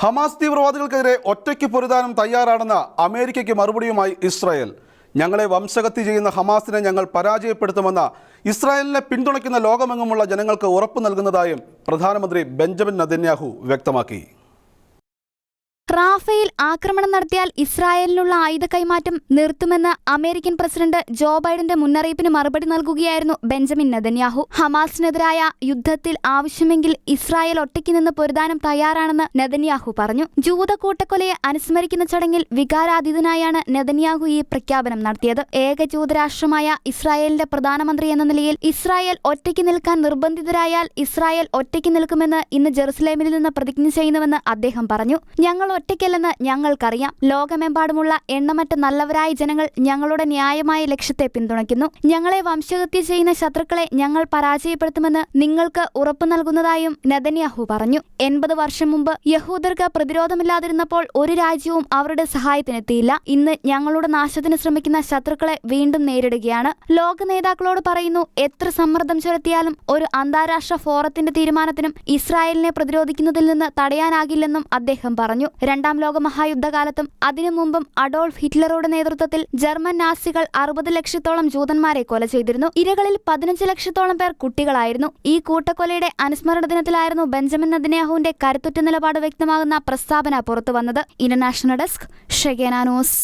Hamas തീവ്രവാദികൾക്കെതിരെ ഒറ്റയ്ക്ക് പൊരുതാനും തയ്യാറാണെന്ന അമേരിക്കയ്ക്ക് മറുപടിയുമായി ഇസ്രായേൽ. ഞങ്ങളെ വംശഹത്യ ചെയ്യുന്ന ഹമാസിനെ ഞങ്ങൾ പരാജയപ്പെടുത്തുമെന്ന ഇസ്രായേലിനെ പിന്തുണയ്ക്കുന്ന ലോകമെങ്ങുമുള്ള ജനങ്ങൾക്ക് ഉറപ്പു നൽകുന്നതായും പ്രധാനമന്ത്രി ബെഞ്ചമിൻ നദന്യാഹു വ്യക്തമാക്കി. റാഫേൽ ആക്രമണം നടത്തിയാൽ ഇസ്രായേലിനുള്ള ആയുധ കൈമാറ്റം നിർത്തുമെന്ന് അമേരിക്കൻ പ്രസിഡന്റ് ജോ ബൈഡന്റെ മുന്നറിയിപ്പിന് മറുപടി നൽകുകയായിരുന്നു ബെഞ്ചമിൻ നെതന്യാഹു. ഹമാസിനെതിരായ യുദ്ധത്തിൽ ആവശ്യമെങ്കിൽ ഇസ്രായേൽ ഒറ്റയ്ക്ക് നിന്ന് പൊരുതാനും തയ്യാറാണെന്ന് നെതന്യാഹു പറഞ്ഞു. ജൂത കൂട്ടക്കൊലയെ അനുസ്മരിക്കുന്ന ചടങ്ങിൽ വികാരാതീതനായാണ് നെതന്യാഹു ഈ പ്രഖ്യാപനം നടത്തിയത്. ഏക ജൂതരാഷ്ട്രമായ ഇസ്രായേലിന്റെ പ്രധാനമന്ത്രി എന്ന നിലയിൽ ഇസ്രായേൽ ഒറ്റയ്ക്ക് നിൽക്കാൻ നിർബന്ധിതരായാൽ ഇസ്രായേൽ ഒറ്റയ്ക്ക് നിൽക്കുമെന്ന് ഇന്ന് ജെറുസലേമിൽ നിന്ന് പ്രതിജ്ഞ ചെയ്യുന്നുവെന്ന് അദ്ദേഹം പറഞ്ഞു. ഞങ്ങൾ ഒറ്റയ്ക്കല്ലെന്ന് ഞങ്ങൾക്കറിയാം. ലോകമെമ്പാടുമുള്ള എണ്ണമറ്റ നല്ലവരായ ജനങ്ങൾ ഞങ്ങളുടെ ന്യായമായ ലക്ഷ്യത്തെ പിന്തുണയ്ക്കുന്നു. ഞങ്ങളെ വംശഹത്യ ചെയ്യുന്ന ശത്രുക്കളെ ഞങ്ങൾ പരാജയപ്പെടുത്തുമെന്ന് നിങ്ങൾക്ക് ഉറപ്പു നൽകുന്നതായും നെതന്യാഹു പറഞ്ഞു. എൺപത് വർഷം മുമ്പ് യഹൂദർക്ക് പ്രതിരോധമില്ലാതിരുന്നപ്പോൾ ഒരു രാജ്യവും അവരുടെ സഹായത്തിനെത്തിയില്ല. ഇന്ന് ഞങ്ങളുടെ നാശത്തിന് ശ്രമിക്കുന്ന ശത്രുക്കളെ വീണ്ടും നേരിടുകയാണ്. ലോക നേതാക്കളോട് പറയുന്നു എത്ര സമ്മർദ്ദം ചെലുത്തിയാലും ഒരു അന്താരാഷ്ട്ര ഫോറത്തിന്റെ തീരുമാനത്തിനും ഇസ്രായേലിനെ പ്രതിരോധിക്കുന്നതിൽ നിന്ന് തടയാനാകില്ലെന്നും അദ്ദേഹം പറഞ്ഞു. രണ്ടാം ലോക മഹായുദ്ധകാലത്തും അതിനു മുമ്പും അഡോൾഫ് ഹിറ്റ്ലറുടെ നേതൃത്വത്തിൽ ജർമ്മൻ നാസികൾ അറുപത് ലക്ഷത്തോളം ജൂതന്മാരെ കൊല ചെയ്തിരുന്നു. ഇരകളിൽ പതിനഞ്ച് ലക്ഷത്തോളം പേർ കുട്ടികളായിരുന്നു. ഈ കൂട്ടക്കൊലയുടെ അനുസ്മരണ ദിനത്തിലായിരുന്നു ബെഞ്ചമിൻ നദിനാഹുവിന്റെ കരുത്തുറ്റ നിലപാട് വ്യക്തമാകുന്ന പ്രസ്താവന പുറത്തുവന്നത്. ഇന്റർനാഷണൽ ഡെസ്ക് ഷെഗേന ന്യൂസ്.